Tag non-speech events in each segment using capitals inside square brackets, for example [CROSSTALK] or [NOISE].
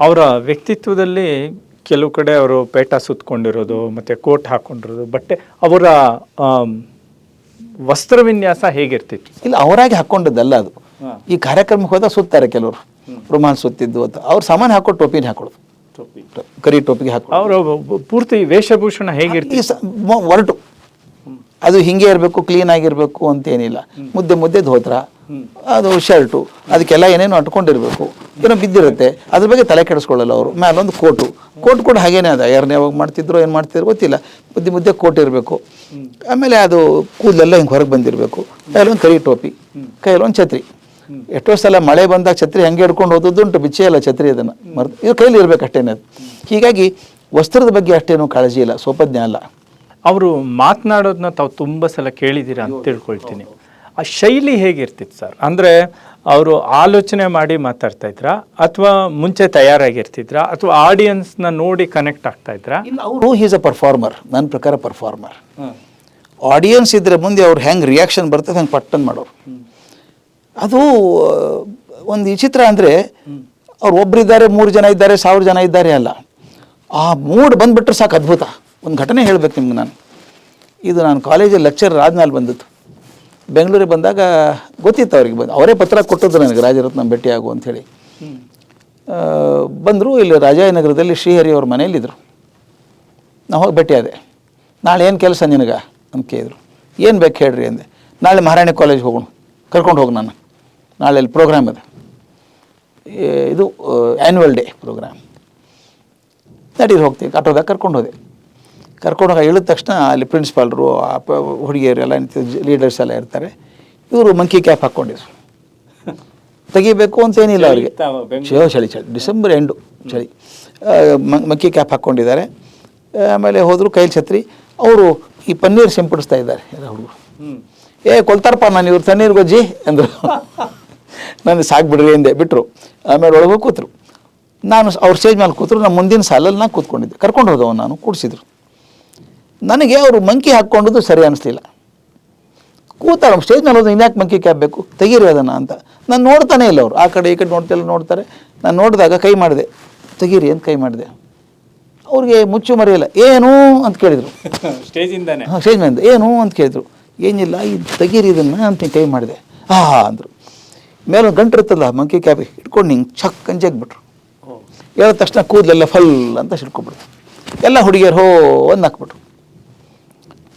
ಅವರ ವ್ಯಕ್ತಿತ್ವದಲ್ಲಿ ಕೆಲವು ಕಡೆ ಅವರು ಪೇಟ ಸುತ್ತಕೊಂಡಿರೋದು ಮತ್ತು ಕೋಟ್ ಹಾಕ್ಕೊಂಡಿರೋದು ಬಟ್ಟೆ ಅವರ ವಸ್ತ್ರ ವಿನ್ಯಾಸ ಹೇಗಿರ್ತಿತ್ತು? ಇಲ್ಲ ಅವರಾಗಿ ಹಾಕ್ಕೊಂಡದ್ದಲ್ಲ ಅದು. ಈ ಕಾರ್ಯಕ್ರಮಕ್ಕೆ ಹೋದಾಗ ಸುತ್ತಾರೆ ಕೆಲವರು. ರುಮಾನ್ ಸುತ್ತಿದ್ದು ಅಂತ. ಅವ್ರು ಸಾಮಾನು ಹಾಕೊಂಡು ಟೋಪಿನ ಹಾಕೊಳ್ಳೋದು ಕರಿ ಟೋಪಿಗೆ ಹಾಕೊಳ್ಳೋದು ಅವರ ಪೂರ್ತಿ ವೇಷಭೂಷಣ ಮೊ- ಒರಟು. ಅದು ಹಿಂಗೆ ಇರಬೇಕು ಕ್ಲೀನ್ ಆಗಿರಬೇಕು ಅಂತೇನಿಲ್ಲ. ಮುದ್ದೆ ಮುದ್ದೆ ಧೋತ್ರ. ಅದು ಶರ್ಟು ಅದಕ್ಕೆಲ್ಲ ಏನೇನು ಅಟ್ಕೊಂಡಿರಬೇಕು. ಏನೋ ಬಿದ್ದಿರುತ್ತೆ. ಅದ್ರ ಬಗ್ಗೆ ತಲೆ ಕೆಡಿಸ್ಕೊಳ್ಳಲ್ಲ ಅವರು. ಮ್ಯಾಲೊಂದು ಕೋಟು. ಕೋಟ್ ಕೂಡ ಹಾಗೇನೇ ಅದ. ಯಾರನ್ನ ಯಾವಾಗ ಮಾಡ್ತಿದ್ರು ಏನು ಮಾಡ್ತಿದ್ರು ಗೊತ್ತಿಲ್ಲ. ಮುದ್ದೆ ಮುದ್ದೆ ಕೋಟ್ ಇರಬೇಕು. ಆಮೇಲೆ ಅದು ಕೂದಲೆಲ್ಲ ಹಿಂಗೆ ಹೊರಗೆ ಬಂದಿರಬೇಕು. ಕೈಲೊಂದು ಕರಿ ಟೋಪಿ. ಕೈಲೊಂದು ಛತ್ರಿ. ಎಷ್ಟೋ ಸಲ ಮಳೆ ಬಂದಾಗ ಛತ್ರಿ ಹಂಗೆ ಹಿಡ್ಕೊಂಡು ಬಿಚ್ಚೆ ಬಿಚ್ಚೇ ಛತ್ರಿ ಅದನ್ನು. ಮರ್ತು ಇದು ಕೈಲಿ ಇರಬೇಕು ಅಷ್ಟೇನೆ ಅದು. ಹೀಗಾಗಿ ವಸ್ತ್ರದ ಬಗ್ಗೆ ಅಷ್ಟೇನು ಕಾಳಜಿ ಇಲ್ಲ. ಸ್ವೋಪಜ್ಞ ಅಲ್ಲ. ಅವರು ಮಾತನಾಡೋದನ್ನ ತಾವು ತುಂಬ ಸಲ ಕೇಳಿದ್ದೀರಾ ಅಂತ ತಿಳ್ಕೊಳ್ತೀನಿ. ಆ ಶೈಲಿ ಹೇಗಿರ್ತಿತ್ತು ಸರ್? ಅಂದರೆ ಅವರು ಆಲೋಚನೆ ಮಾಡಿ ಮಾತಾಡ್ತಾ ಇದ್ರ? ಅಥವಾ ಮುಂಚೆ ತಯಾರಾಗಿರ್ತಿದ್ರ? ಅಥವಾ ಆಡಿಯನ್ಸ್ನ ನೋಡಿ ಕನೆಕ್ಟ್ ಆಗ್ತಾ ಇದ್ರ? ಇಲ್ಲ ಅವರು ಈಸ್ ಅ ಪರ್ಫಾರ್ಮರ್ ನನ್ನ ಪ್ರಕಾರ ಪರ್ಫಾರ್ಮರ್ ಆಡಿಯನ್ಸ್ ಇದ್ರೆ ಮುಂದೆ ಅವ್ರು ಹೆಂಗೆ ರಿಯಾಕ್ಷನ್ ಬರ್ತದೆ ಹಂಗೆ ಪಟ್ಟನ್ ಮಾಡೋರು. ಅದು ಒಂದು ವಿಚಿತ್ರ ಅಂದರೆ ಅವ್ರು ಒಬ್ಬರಿದ್ದಾರೆ ಮೂರು ಜನ ಇದ್ದಾರೆ ಸಾವಿರ ಜನ ಇದ್ದಾರೆ ಅಲ್ಲ. ಆ ಮೂಡ್ ಬಂದುಬಿಟ್ರೆ ಸಾಕು ಅದ್ಭುತ. ಒಂದು ಘಟನೆ ಹೇಳ್ಬೇಕು ನಿಮ್ಗೆ ನಾನು. ಇದು ನಾನು ಕಾಲೇಜಲ್ಲಿ ಲೆಕ್ಚರ್ ಆದ್ಮೇಲೆ ಬಂದದ್ದು. ಬೆಂಗಳೂರಿಗೆ ಬಂದಾಗ ಗೊತ್ತಿತ್ತು ಅವ್ರಿಗೆ. ಬಂದು ಅವರೇ ಪತ್ರ ಕೊಟ್ಟದ್ದು ನನಗೆ, ರಾಜರತ್ನ ಭೇಟಿಯಾಗು ಅಂಥೇಳಿ ಬಂದರು, ಇಲ್ಲಿ ರಾಜಾಯನಗರದಲ್ಲಿ ಶ್ರೀಹರಿ ಅವ್ರ ಮನೆಯಲ್ಲಿದ್ದರು ನಾವು ಹೋಗಿ ಭೇಟಿಯಾದೆ ನಾಳೆ ಏನು ಕೆಲಸ ನಿನಗೆ? ಅಂತ ಕೇಳಿದರು. ಏನು ಬೇಕು ಹೇಳ್ರಿ ಅಂದೆ. ನಾಳೆ ಮಹಾರಾಣಿ ಕಾಲೇಜ್ ಹೋಗೋಣ. ಕರ್ಕೊಂಡು ಹೋಗಿ ನಾನು. ನಾಳೆ ಅಲ್ಲಿ ಪ್ರೋಗ್ರಾಮ್ ಇದೆ. ಇದು ಆ್ಯನ್ಯುವಲ್ ಡೇ ಪ್ರೋಗ್ರಾಮ್ ನಡೀರಿ ಹೋಗ್ತೀವಿ. ಆಟೋದಾಗ ಕರ್ಕೊಂಡು ಹೋದೆ. ಕರ್ಕೊಂಡು ಹೋಗಿ ಇಳಿದ ತಕ್ಷಣ ಅಲ್ಲಿ ಪ್ರಿನ್ಸಿಪಾಲ್ರು ಆ ಪ ಹುಡುಗಿಯರು ಎಲ್ಲ ಲೀಡರ್ಸ್ ಎಲ್ಲ ಇರ್ತಾರೆ. ಇವರು ಮಂಕಿ ಕ್ಯಾಪ್ ಹಾಕ್ಕೊಂಡಿದ್ರು. ತೆಗಿಬೇಕು ಅಂತ ಏನಿಲ್ಲ ಅವರಿಗೆ. ಚಳಿ ಚಳಿ ಚಳಿ ಡಿಸೆಂಬರ್ ಎಂಡು ಚಳಿ. ಮಂಕಿ ಕ್ಯಾಪ್ ಹಾಕ್ಕೊಂಡಿದ್ದಾರೆ. ಆಮೇಲೆ ಹೋದರು ಕೈಲಿ ಛತ್ರಿ. ಅವರು ಈ ಪನ್ನೀರ್ ಸಿಂಪಡಿಸ್ತಾ ಇದ್ದಾರೆ ಎಲ್ಲ ಹುಡುಗರು. ಏ ಕೊಲ್ತಾರಪ್ಪ ನಾನು ಇವ್ರು ತಣ್ಣೀರು ಗೊಜ್ಜಿ ಅಂದರು. ನಾನು ಸಾಕ್ಬಿಡ್ರಿ ಎಂದೆ ಬಿಟ್ಟರು ಆಮೇಲೆ ಒಳಗೆ ಕೂತರು. ನಾನು ಅವ್ರ ಸ್ಟೇಜ್ ಮೇಲೆ ಕೂತರು ನಮ್ಮ ಮುಂದಿನ ಸಾಲಲ್ಲಿ ನಾನು ಕೂತ್ಕೊಂಡಿದ್ದೆ. ಕರ್ಕೊಂಡು ಹೋದವನು ನಾನು ಕೂಡಿಸಿದ್ರು. ನನಗೆ ಅವರು ಮಂಕಿ ಹಾಕ್ಕೊಂಡದ್ದು ಸರಿ ಅನಿಸ್ಲಿಲ್ಲ. ಕೂತಾರ ಸ್ಟೇಜ್ನಲ್ಲಿ ಹೋದ ಇನ್ಯಾಕೆ ಮಂಕಿ ಕ್ಯಾಬ್ ಬೇಕು ತೆಗೀರಿ ಅದನ್ನು ಅಂತ. ನಾನು ನೋಡ್ತಾನೆ ಇಲ್ಲ ಅವರು. ಆ ಕಡೆ ಈ ಕಡೆ ನೋಡ್ತಿಲ್ಲ ನೋಡ್ತಾರೆ. ನಾನು ನೋಡಿದಾಗ ಕೈ ಮಾಡಿದೆ. ತೆಗೀರಿ ಅಂತ ಕೈ ಮಾಡಿದೆ. ಅವ್ರಿಗೆ ಮುಚ್ಚು ಮರೆಯಲ್ಲ ಏನು? ಅಂತ ಕೇಳಿದರು. ಸ್ಟೇಜಿಂದಾನೆ [LAUGHS] ಹಾಂ ಸ್ಟೇಜ್ ಮೇಲೆ ಏನು? ಅಂತ ಕೇಳಿದರು. ಏನಿಲ್ಲ ಇದು ತೆಗೀರಿ ಇದನ್ನು ಅಂತ ಕೈ ಮಾಡಿದೆ. ಆ ಅಂದರು. ಮೇಲೆ ಒಂದು ಗಂಟು ಇರ್ತಲ್ಲ ಮಂಕಿ ಕ್ಯಾಬ್ ಇಟ್ಕೊಂಡು ಹಿಂಗೆ ಚಕ್ ಅಂಜಾಗ್ಬಿಟ್ರು ಹೇಳಿದ ತಕ್ಷಣ ಕೂದಲೆಲ್ಲ ಫಲ್ ಅಂತ ಸಿಡ್ಕೊಂಡ್ಬಿಡ್ತು ಎಲ್ಲ ಹುಡುಗಿಯರು ಹೋ ಒಂದು ನಕ್ಬಿಟ್ರು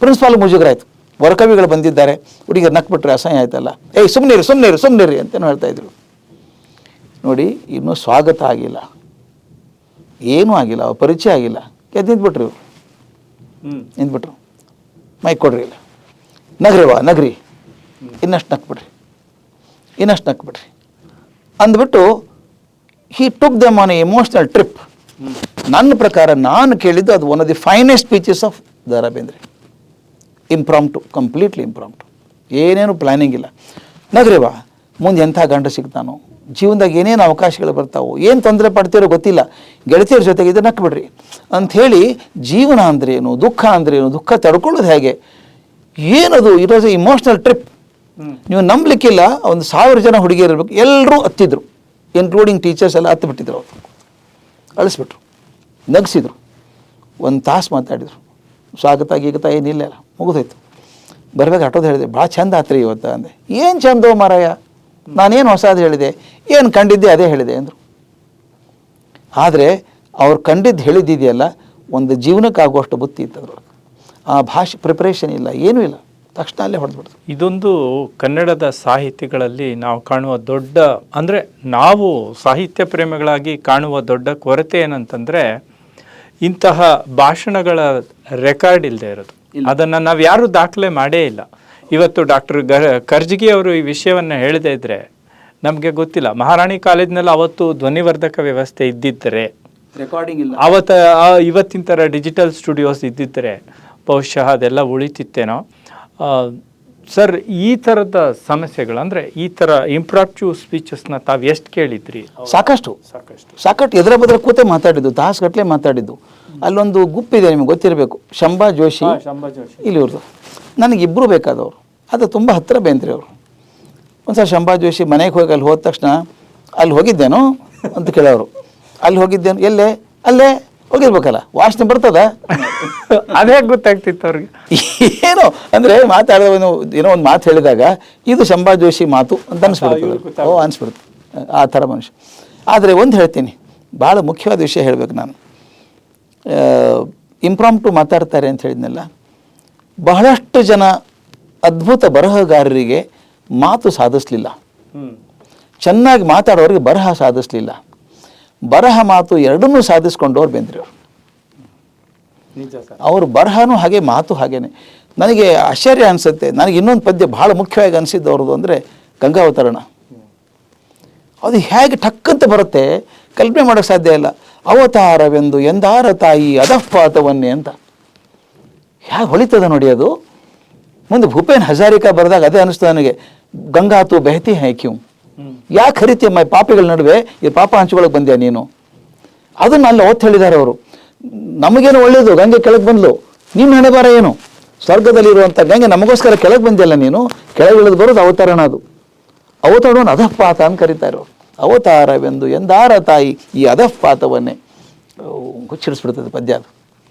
ಪ್ರಿನ್ಸಿಪಾಲ್ ಮುಜುಗರಾಯ್ತು. ವರಕವಿಗಳು ಬಂದಿದ್ದಾರೆ. ಹುಡುಗಿಯರು ನಕ್ಬಿಟ್ರೆ ಅಸಹ್ಯ ಆಯ್ತಲ್ಲ. ಏಯ್ ಸುಮ್ಮನಿರಿ ಸುಮ್ಮನಿರಿ ಸುಮ್ಮನಿರಿ ಅಂತೇನು ಹೇಳ್ತಾ ಇದ್ರು. ನೋಡಿ ಇನ್ನೂ ಸ್ವಾಗತ ಆಗಿಲ್ಲ. ಏನೂ ಆಗಿಲ್ಲ ಅವ್ರ ಪರಿಚಯ ಆಗಿಲ್ಲ. ಎದ್ದು ನಿಂತ್ಬಿಟ್ರಿ ಇವ್ರು. ನಿಂತ್ಬಿಟ್ರು. ಮೈಕ್ ಕೊಡ್ರಿ ಇಲ್ಲ. ನಗ್ರಿ ವಾ ನಗ್ರಿ. ಇನ್ನಷ್ಟು ನಕ್ಬಿಡ್ರಿ. ಇನ್ನಷ್ಟು ನಕ್ಬಿಡ್ರಿ. ಅಂದ್ಬಿಟ್ಟು he took them on emotional trip ನನ್ನ ಪ್ರಕಾರ ನಾನು ಕೇಳಿದ್ದು ಅದು one of the finest speeches of Da Ra Bendre impromptu completely impromptu ಏನೇನು ಪ್ಲ್ಯಾನಿಂಗ್ ಇಲ್ಲ. ನಗ್ರಿವ ಮುಂದೆ ಎಂಥ ಗಂಡ ಸಿಗ್ತಾನೋ ಜೀವನದಾಗ ಏನೇನು ಅವಕಾಶಗಳು ಬರ್ತಾವೋ ಏನು ತೊಂದರೆ ಪಡ್ತಿರೋ ಗೊತ್ತಿಲ್ಲ. ಗೆಳತಿಯರ ಜೊತೆಗೆ ಇದು ನಕ್ಬಿಡ್ರಿ. ಅಂಥೇಳಿ ಜೀವನ ಅಂದ್ರೇನು ದುಃಖ ಅಂದ್ರೇನು ದುಃಖ ತಡ್ಕೊಳ್ಳೋದು ಹೇಗೆ? ಏನದು it was a emotional trip ನೀವು ನಂಬಲಿಕ್ಕಿಲ್ಲ ಒಂದು ಸಾವಿರ ಜನ ಹುಡುಗಿಯರು ಇರಬೇಕು ಎಲ್ಲರೂ ಹತ್ತಿದ್ರು. ಇನ್ಕ್ಲೂಡಿಂಗ್ ಟೀಚರ್ಸ್ ಎಲ್ಲ ಹತ್ತು ಬಿಟ್ಟಿದ್ರು ಅವರು. ಅಳಿಸ್ಬಿಟ್ರು. ನಗಿಸಿದ್ರು. ಒಂದು ತಾಸು ಮಾತಾಡಿದರು. ಸ್ವಾಗತ ಗೀಗತ ಏನಿಲ್ಲ ಮುಗಿದೋಯ್ತು. ಬರ್ಬೇಕು ಆಟೋದು ಹೇಳಿದೆ ಭಾಳ ಚಂದ ಆತ್ರಿ ಇವತ್ತು ಅಂದೆ. ಏನು ಚಂದೋ ಮಾರಾಯ? ನಾನೇನು ಹೊಸದು ಹೇಳಿದೆ? ಏನು ಕಂಡಿದ್ದೆ ಅದೇ ಹೇಳಿದೆ ಅಂದರು. ಆದರೆ ಅವ್ರು ಕಂಡಿದ್ದು ಹೇಳಿದ್ದಿದೆಯಲ್ಲ ಒಂದು ಜೀವನಕ್ಕೆ ಆಗುವಷ್ಟು ಬುತ್ತಿ ಇತ್ತು ಅದ್ರೊಳಗೆ. ಆ ಭಾಷೆ ಪ್ರಿಪ್ರೇಷನ್ ಇಲ್ಲ, ಏನೂ ಇಲ್ಲ. ತಕ್ಷಣ ಅಲ್ಲೇ ಹೊಡೆದ್ಬಿಡ್ತು. ಇದೊಂದು ಕನ್ನಡದ ಸಾಹಿತಿಗಳಲ್ಲಿ ನಾವು ಕಾಣುವ ದೊಡ್ಡ, ಅಂದರೆ ನಾವು ಸಾಹಿತ್ಯ ಪ್ರೇಮಿಗಳಾಗಿ ಕಾಣುವ ದೊಡ್ಡ ಕೊರತೆ ಏನಂತಂದರೆ, ಇಂತಹ ಭಾಷಣಗಳ ರೆಕಾರ್ಡ್ ಇಲ್ಲದೆ ಇರೋದು. ಅದನ್ನು ನಾವು ಯಾರು ದಾಖಲೆ ಮಾಡೇ ಇಲ್ಲ. ಇವತ್ತು ಡಾಕ್ಟರ್ ಕರ್ಜಗಿ ಅವರು ಈ ವಿಷಯವನ್ನು ಹೇಳದೇ ಇದ್ರೆ ನಮಗೆ ಗೊತ್ತಿಲ್ಲ. ಮಹಾರಾಣಿ ಕಾಲೇಜ್ನಲ್ಲಿ ಅವತ್ತು ಧ್ವನಿವರ್ಧಕ ವ್ಯವಸ್ಥೆ ಇದ್ದಿದ್ದರೆ ರೆಕಾರ್ಡಿಂಗ್ ಇಲ್ಲ. ಅವತ್ತ ಇವತ್ತಿನ ಥರ ಡಿಜಿಟಲ್ ಸ್ಟುಡಿಯೋಸ್ ಇದ್ದಿದ್ದರೆ ಬಹುಶಃ ಅದೆಲ್ಲ ಉಳಿತಿತ್ತೇನೋ. ಸರ್ ಈ ಥರದ ಸಮಸ್ಯೆಗಳು ಅಂದರೆ ಈ ಥರ ಸ್ಪೀಚಸ್ ಸ್ಪೀಚಸ್ನ ತಾವು ಎಷ್ಟು ಕೇಳಿದ್ರಿ? ಸಾಕಷ್ಟು. ಸಾಕಷ್ಟು. ಸಾಕಷ್ಟು. ಎದುರ ಬದರ ಕೂತೆ ಮಾತಾಡಿದ್ದು ತಾಸುಗಟ್ಟಲೆ ಮಾತಾಡಿದ್ದು. ಅಲ್ಲೊಂದು ಗುಪ್ಪಿದೆ ನಿಮಗೆ ಗೊತ್ತಿರಬೇಕು. ಶಂಭಾ ಜೋಶಿ. ಶಂಭಾ ಜೋಶಿ. ಇಲ್ಲಿ ಇವ್ರದ್ದು ನನಗೆ ಇಬ್ಬರು ಬೇಕಾದವರು. ಅದು ತುಂಬ ಹತ್ತಿರ ಬೇಂದ್ರಿ ಅವರು. ಒಂದ್ಸಲ ಶಂಭಾ ಜೋಶಿ ಮನೆಗೆ ಹೋಗಿ ಅಲ್ಲಿ ಹೋದ ತಕ್ಷಣ ಅಲ್ಲಿ ಹೋಗಿದ್ದೇನೋ ಅಂತ ಕೇಳೋರು. ಅಲ್ಲಿ ಹೋಗಿದ್ದೇನು? ಎಲ್ಲೇ? ಅಲ್ಲೇ? ಹೋಗಿರ್ಬೇಕಲ್ಲ. ವಾಸನೆ ಬರ್ತದ? ಅದೇ ಗೊತ್ತಾಗ್ತಿತ್ತು ಅವ್ರಿಗೆ. ಏನೋ? ಅಂದರೆ ಮಾತಾಡೋ ಏನೋ ಒಂದು ಮಾತು ಹೇಳಿದಾಗ ಇದು ಶಂಭಾ ಜೋಶಿ ಮಾತು ಅಂತ ಅನಿಸ್ಬಿಡ್ತದೆ ಓ ಅನಿಸ್ಬಿಡ್ತು ಆ ಥರ ಮನುಷ್ಯ. ಆದರೆ ಒಂದು ಹೇಳ್ತೀನಿ. ಭಾಳ ಮುಖ್ಯವಾದ ವಿಷಯ ಹೇಳಬೇಕು ನಾನು. ಇಂಪ್ರಾಂಪ್ಟು ಮಾತಾಡ್ತಾರೆ ಅಂತ ಹೇಳಿದ್ನಲ್ಲ ಬಹಳಷ್ಟು ಜನ ಅದ್ಭುತ ಬರಹಗಾರರಿಗೆ ಮಾತು ಸಾಧಿಸಲಿಲ್ಲ. ಚೆನ್ನಾಗಿ ಮಾತಾಡೋರಿಗೆ ಬರಹ ಸಾಧಿಸಲಿಲ್ಲ. ಬರಹ ಮಾತು ಎರಡನ್ನೂ ಸಾಧಿಸ್ಕೊಂಡವ್ರು ಬೇಂದ್ರೆಯವರು. ಅವರು ಬರಹನೂ ಹಾಗೆ ಮಾತು ಹಾಗೇನೆ. ನನಗೆ ಆಶ್ಚರ್ಯ ಅನಿಸುತ್ತೆ ನನಗೆ ಇನ್ನೊಂದು ಪದ್ಯ ಭಾಳ ಮುಖ್ಯವಾಗಿ ಅನಿಸಿದ್ದು ಅವ್ರದ್ದು ಅಂದರೆ ಗಂಗಾವತರಣ ಅದು ಹೇಗೆ ಟಕ್ಕಂತ ಬರುತ್ತೆ ಕಲ್ಪನೆ ಮಾಡೋಕ್ಕೆ ಸಾಧ್ಯ ಇಲ್ಲ. ಅವತಾರವೆಂದು ಎಂದಾರ ತಾಯಿ ಅಧಃಪಾತವನ್ನೇ ಅಂತ. ಹೇಗೆ ಹೊಳಿತದ ನೋಡಿ ಅದು? ಮುಂದೆ ಭೂಪೇನ್ ಹಜಾರಿಕಾ ಬರೆದಾಗ ಅದೇ ಅನಿಸ್ತದೆ ನನಗೆ ಗಂಗಾತು ಬೆಹತಿ ಹೈ ಕ್ಯೂ? ಯಾಕೆ ಹರಿತೀಯ ಮೈ ಪಾಪಿಗಳ ನಡುವೆ ಈ ಪಾಪ ಹಂಚ್ಕೊಳಕ್ಕೆ ಬಂದ್ಯಾ ನೀನು? ಅದನ್ನ ಅಲ್ಲಿ ಒತ್ತು ಹೇಳಿದ್ದಾರೆ ಅವರು. ನಮಗೇನು ಒಳ್ಳೇದು? ಗಂಗೆ ಕೆಳಗೆ ಬಂದ್ಲು. ನಿಮ್ಮ ಹಣೆ ಏನು? ಏನು ಸ್ವರ್ಗದಲ್ಲಿರುವಂಥ ಗಂಗೆ ನಮಗೋಸ್ಕರ ಕೆಳಗೆ ಬಂದಿಲ್ಲ ನೀನು? ಕೆಳಗೆ ಇಳಿದು ಬರೋದು ಅವತರಣ ಅದು. ಅವತರಣವನ್ನು ಅಧಃಪಾತ ಅಂತ ಕರೀತಾರೆ ಅವರು ಅವತಾರವೆಂದು ಎಂದಾರ ತಾಯಿ ಈ ಅಧಃಪಾತವನ್ನೇ ಹುಚ್ಚಿಡಿಸ್ಬಿಡ್ತದೆ ಪದ್ಯ ಅದು.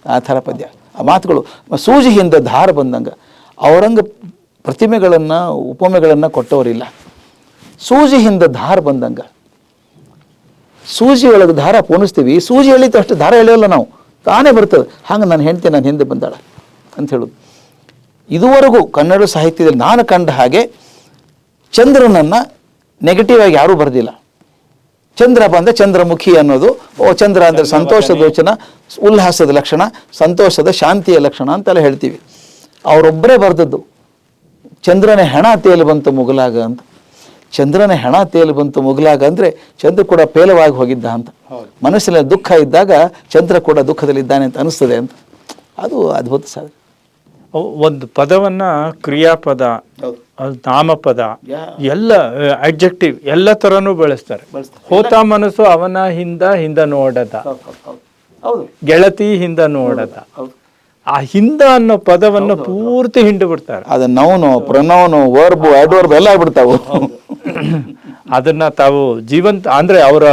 ಆ ಥರ ಪದ್ಯ. ಆ ಮಾತುಗಳು ಸೂಜಿ ಹಿಂದೆ ಧಾರ ಬಂದಂಗೆ. ಅವರಂಗ ಪ್ರತಿಮೆಗಳನ್ನು, ಉಪಮೆಗಳನ್ನು ಕೊಟ್ಟವರಿಲ್ಲ. ಸೂಜಿ ಹಿಂದೆ ಧಾರ ಬಂದಂಗೆ. ಸೂಜಿ ಒಳಗೆ ದಾರ ಪೋಣಿಸ್ತೀವಿ. ಸೂಜಿ ಎಳಿತು ಅಷ್ಟು ದಾರ ಎಳೆಯಲ್ಲ ನಾವು. ತಾನೇ ಬರ್ತದೆ. ಹಾಗೆ ನಾನು ಹೆಂಡ್ತಿ ನಾನು ಹಿಂದೆ ಬಂದಾಳ ಅಂತ ಹೇಳೋದು. ಇದುವರೆಗೂ ಕನ್ನಡ ಸಾಹಿತ್ಯದಲ್ಲಿ ನಾನು ಕಂಡ ಹಾಗೆ ಚಂದ್ರನನ್ನು ನೆಗೆಟಿವ್ ಆಗಿ ಯಾರೂ ಬರೆದಿಲ್ಲ. ಚಂದ್ರ ಬಂದ ಚಂದ್ರಮುಖಿ ಅನ್ನೋದು ಓ ಚಂದ್ರ ಅಂದರೆ ಸಂತೋಷದ ಲೋಚನ ಉಲ್ಲಾಸದ ಲಕ್ಷಣ ಸಂತೋಷದ ಶಾಂತಿಯ ಲಕ್ಷಣ ಅಂತೆಲ್ಲ ಹೇಳ್ತೀವಿ. ಅವರೊಬ್ಬರೇ ಬರೆದದ್ದು ಚಂದ್ರನ ಹೆಣ ತೇಲು ಬಂತು ಮುಗಲಾಗ ಅಂತ. ಚಂದ್ರನ ಹೆಣ ತೇಲು ಬಂತು ಮುಗಲಾಗ ಅಂದರೆ ಚಂದ್ರ ಕೂಡ ಪೇಲವಾಗಿ ಹೋಗಿದ್ದ ಅಂತ. ಮನಸ್ಸಿನಲ್ಲಿ ದುಃಖ ಇದ್ದಾಗ ಚಂದ್ರ ಕೂಡ ದುಃಖದಲ್ಲಿದ್ದಾನೆ ಅಂತ ಅನಿಸ್ತದೆ ಅಂತ. ಅದು ಅದ್ಭುತ ಸಾಧನೆ. ಒಂದು ಪದವನ್ನ ಕ್ರಿಯಾಪದ ಅದ್ ನಾಮಪದ ಎಲ್ಲ ಅಡ್ಜೆಕ್ಟಿವ್ ಎಲ್ಲ ತರನು ಬಳಸ್ತಾರೆ. ಹೋತ ಮನಸ್ಸು ಅವನ ಹಿಂದ ಹಿಂದ ನೋಡದ. ಹೌದು ಗೆಳತಿ ಹಿಂದ ನೋಡದ. ಆ ಹಿಂದ ಅನ್ನೋ ಪದವನ್ನು ಪೂರ್ತಿ ಹಿಂಡು ಬಿಡ್ತಾರೆ. ಅದು ನೌನು ಪ್ರನೌನು ವರ್ಬು ಅಡ್ವರ್ಬ್ ಎಲ್ಲ ಆಗ್ಬಿಡ್ತಾವು. ಅದನ್ನ ತಾವು ಜೀವಂತ ಅಂದ್ರೆ ಅವರ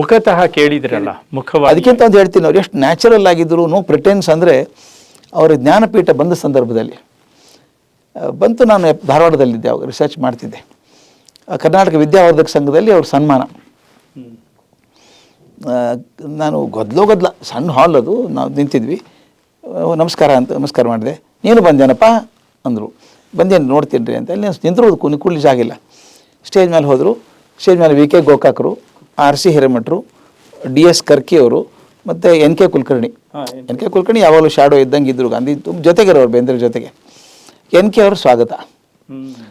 ಮುಖತಃ ಕೇಳಿದ್ರಲ್ಲ ಮುಖವಾಗಿ. ಅದಕ್ಕಿಂತ ಒಂದು ಹೇಳ್ತೀನಿ ಅವ್ರು ಎಷ್ಟು ನ್ಯಾಚುರಲ್ ಆಗಿದ್ರು ನೋ ಪ್ರಿಟೆನ್ಸ್ ಅಂದರೆ ಅವರ ಜ್ಞಾನಪೀಠ ಬಂದ ಸಂದರ್ಭದಲ್ಲಿ ಬಂತು ನಾನು ಧಾರವಾಡದಲ್ಲಿದ್ದೆ, ಅವಾಗ ರಿಸರ್ಚ್ ಮಾಡ್ತಿದ್ದೆ. ಕರ್ನಾಟಕ ವಿದ್ಯಾವರ್ಧಕ ಸಂಘದಲ್ಲಿ ಅವ್ರ ಸನ್ಮಾನ. ನಾನು ಗದ್ಲೋ ಗದ್ಲ, ಸಣ್ಣ ಹಾಲ್ ಅದು, ನಾವು ನಿಂತಿದ್ವಿ. ನಮಸ್ಕಾರ ಅಂತ, ನಮಸ್ಕಾರ ಮಾಡಿದೆ. ನೀನು ಬಂದೇನಪ್ಪ? ಅಂದರು. ಬಂದೇನು ನೋಡ್ತೀನಿ ರೀ ಅಂತ ಅಲ್ಲಿ ನಿಂತರು ಕುನಿ ಕೂಡ್ಲಿ ಜಾಗಿಲ್ಲ ಸ್ಟೇಜ್ ಮೇಲೆ ಹೋದರು. ಸ್ಟೇಜ್ ಮೇಲೆ ವಿ ಕೆ ಗೋಕಾಕರು, ಆರ್ ಸಿ ಹಿರೇಮಠರು, ಡಿ ಎಸ್ ಕರ್ಕಿ ಅವರು ಮತ್ತು N K Kulkarni N K Kulkarni ಯಾವಾಗಲೂ ಶಾಡೋ ಇದ್ದಂಗೆ ಇದ್ರು ಗಾಂಧಿ ತುಂಬ ಜೊತೆಗಿರೋರು ಬೇಂದ್ರೆ ಜೊತೆಗೆ. ಎನ್ ಕೆ ಅವರು ಸ್ವಾಗತ.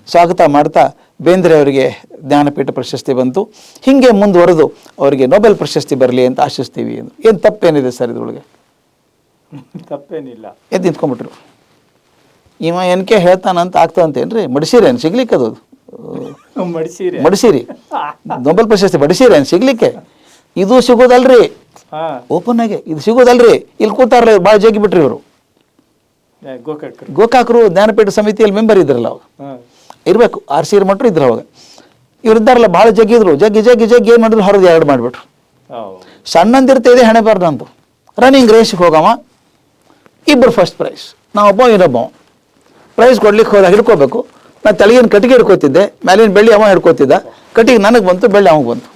ಸ್ವಾಗತ ಮಾಡ್ತಾ ಬೇಂದ್ರೆ ಅವರಿಗೆ ಜ್ಞಾನಪೀಠ ಪ್ರಶಸ್ತಿ ಬಂತು. ಹಿಂಗೆ ಮುಂದುವರೆದು ಅವರಿಗೆ ನೊಬೆಲ್ ಪ್ರಶಸ್ತಿ ಬರಲಿ ಅಂತ ಆಶಿಸ್ತೀವಿ ಎಂದು. ಏನು ತಪ್ಪೇನಿದೆ ಸರ್ ಇದ್ರೊಳಗೆ? [LAUGHS] ತಪ್ಪೇನಿಲ್ಲ. ಎದ್ದು ನಿಂತ್ಕೊಂಡ್ಬಿಟ್ರು. ಇವ ಎನ್ ಕೆ ಹೇಳ್ತಾನಂತ ಆಗ್ತದಂತೇನ್ರಿ? ಮಡಿಸಿರೇನು ಸಿಗ್ಲಿಕ್ಕೆ ಅದು ಮಡಿಸಿರಿ. ಮಡಿಸಿರಿ. ನೊಬೆಲ್ [LAUGHS] ಪ್ರಶಸ್ತಿ ಮಡಿಸಿರೇನು ಸಿಗ್ಲಿಕ್ಕೆ? ಇದು ಸಿಗೋದಲ್ರಿ. ಓಪನ್ ಆಗಿ ಇದು ಸಿಗೋದಲ್ರಿ. ಇಲ್ಲಿ ಕೂತಾರಲ್ಲ ಭಾಳ ಜಗ್ಗಿ ಬಿಟ್ರಿ ಇವರು. ಗೋಕಾಕ್ರು. ಗೋಕಾಕರು ಜ್ಞಾನಪೀಠ ಸಮಿತಿಯಲ್ಲಿ ಮೆಂಬರ್ ಇದ್ರಲ್ಲ ಅವಾಗ. ಇರಬೇಕು ಆರ್ ಸಿ ಮಟ್ರು ಇದ್ರು ಅವಾಗ. ಇವ್ರು ಇದ್ದಾರಲ್ಲ ಭಾಳ ಜಗ್ಗಿದ್ರು ಜಗ್ಗಿ ಜಗ್ಗಿ ಜಗ್ಗಿ ಏನು ಮಾಡಿದ್ರು ಹೊರದು ಎರಡು ಮಾಡಿಬಿಟ್ರು. ಸಣ್ಣಂದಿರ್ತಿದೆ ಹಣೆ ಬಾರ್ದಂತು ರನ್ನಿಂಗ್ ರೇಸ್ಗೆ ಹೋಗವ. ಇಬ್ಬರು ಫಸ್ಟ್ ಪ್ರೈಸ್ ನಾವೊಬ್ಬ ಇನ್ನೊಬ್ಬ. ಪ್ರೈಸ್ ಕೊಡ್ಲಿಕ್ಕೆ ಹೋದಾಗ ಹಿಡ್ಕೋಬೇಕು. ನಾನು ತಲೆಗಿನ ಕಟ್ಟಿಗೆ ಹಿಡ್ಕೋತಿದ್ದೆ ಮೇಲಿನ ಬೆಳ್ಳಿ ಅವ ಹಿಡ್ಕೋತಿದ್ದ. ಕಟ್ಟಿಗೆ ನನಗೆ ಬಂತು ಬೆಳ್ಳಿ ಅವಾಗ ಬಂತು.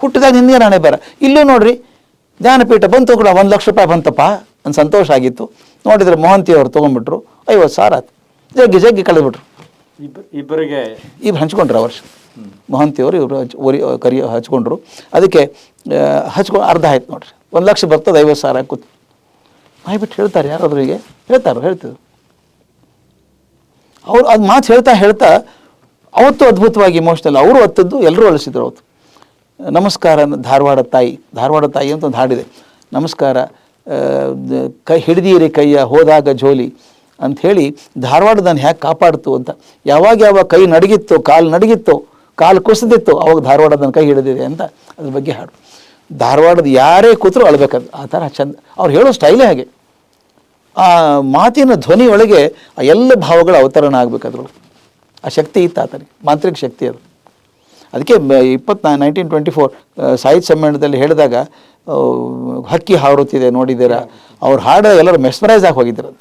ಹುಟ್ಟಿದಾಗ ನಿನ್ನೇನು ಹಣೆ ಬೇರೆ. ಇಲ್ಲೂ ನೋಡ್ರಿ ಜ್ಞಾನಪೀಠ ಬಂತು ಕೂಡ ಒಂದು ಲಕ್ಷ ರೂಪಾಯಿ ಬಂತಪ್ಪ. ನನ್ನ ಸಂತೋಷ ಆಗಿತ್ತು. ನೋಡಿದ್ರೆ ಮೋಹಂತಿ ಅವರು ತೊಗೊಂಡ್ಬಿಟ್ರು. ಐವತ್ತು ಸಾವಿರ ಆಯ್ತು. ಜಗ್ಗಿ ಜಗ್ಗಿ ಕಳೆದ್ಬಿಟ್ರು. ಇಬ್ಬ ಇಬ್ಬರಿಗೆ ಇಬ್ರು ಹಂಚ್ಕೊಂಡ್ರು ವರ್ಷ. ಮೊಹಂತಿಯವರು ಇವರು ಹಂಚ್ ಒರಿ ಕರಿ ಹಚ್ಕೊಂಡ್ರು. ಅದಕ್ಕೆ ಹಚ್ಕೊ ಹಚ್ಕೊಂಡು ಅರ್ಧ ಆಯ್ತು ನೋಡ್ರಿ. ಒಂದು ಲಕ್ಷ ಬರ್ತದೆ ಐವತ್ತು ಸಾವಿರ ಕೂತು ಮಾಯ್ಬಿಟ್ಟು ಹೇಳ್ತಾರೆ ಯಾರಾದ್ರಿಗೆ ಹೇಳ್ತಾರೋ ಹೇಳ್ತಾರೆ ಹೇಳ್ತಿದ್ರು. ಅವ್ರು ಅದು ಮಾತು ಹೇಳ್ತಾ ಹೇಳ್ತಾ ಅವತ್ತು ಅದ್ಭುತವಾಗಿ ಇಮೋಷ್ನಲ್ ಅವರು ಒತ್ತದ್ದು ಎಲ್ಲರೂ ಅಳಿಸಿದ್ರು ಅವತ್ತು. ನಮಸ್ಕಾರ ಧಾರವಾಡ ತಾಯಿ ಧಾರವಾಡ ತಾಯಿ ಅಂತ ಒಂದು ಹಾಡಿದೆ ನಮಸ್ಕಾರ ಕೈ ಹಿಡಿದೀರಿ ಕೈಯ ಹೋದಾಗ ಜೋಲಿ ಅಂಥೇಳಿ ಧಾರವಾಡದನ್ನು ಹ್ಯಾಕ್ ಕಾಪಾಡ್ತು ಅಂತ. ಯಾವಾಗ ಯಾವಾಗ ಕೈ ನಡಗಿತ್ತು, ಕಾಲು ನಡಗಿತ್ತು, ಕಾಲು ಕುಸಿದಿತ್ತು ಅವಾಗ ಧಾರವಾಡದನ್ನು ಕೈ ಹಿಡಿದಿದೆ ಅಂತ ಅದ್ರ ಬಗ್ಗೆ ಹಾಡು. ಧಾರವಾಡದ ಯಾರೇ ಕೂತರು ಅಳ್ಬೇಕದು ಆ ಥರ ಚಂದ. ಅವ್ರು ಹೇಳೋ ಸ್ಟೈಲೇ ಹಾಗೆ. ಆ ಮಾತಿನ ಧ್ವನಿ ಒಳಗೆ ಆ ಎಲ್ಲ ಭಾವಗಳ ಅವತರಣ ಆಗ್ಬೇಕು ಆ ಶಕ್ತಿ ಇತ್ತು ಆತನಿಗೆ ಮಾಂತ್ರಿಕ ಶಕ್ತಿ ಅದು. ಅದಕ್ಕೆ ಇಪ್ಪತ್ತು ನೈನ್ಟೀನ್ ಟ್ವೆಂಟಿ ಫೋರ್ ಸಾಹಿತ್ಯ ಸಮ್ಮೇಳನದಲ್ಲಿ ಹೇಳಿದಾಗ ಹಕ್ಕಿ ಹಾರುತ್ತಿದೆ ನೋಡಿದ್ದೀರಾ? ಅವ್ರು ಹಾಡ ಎಲ್ಲರೂ ಮೆಸ್ಮರೈಸ್ ಆಗಿ ಹೋಗಿದ್ರಂತೆ.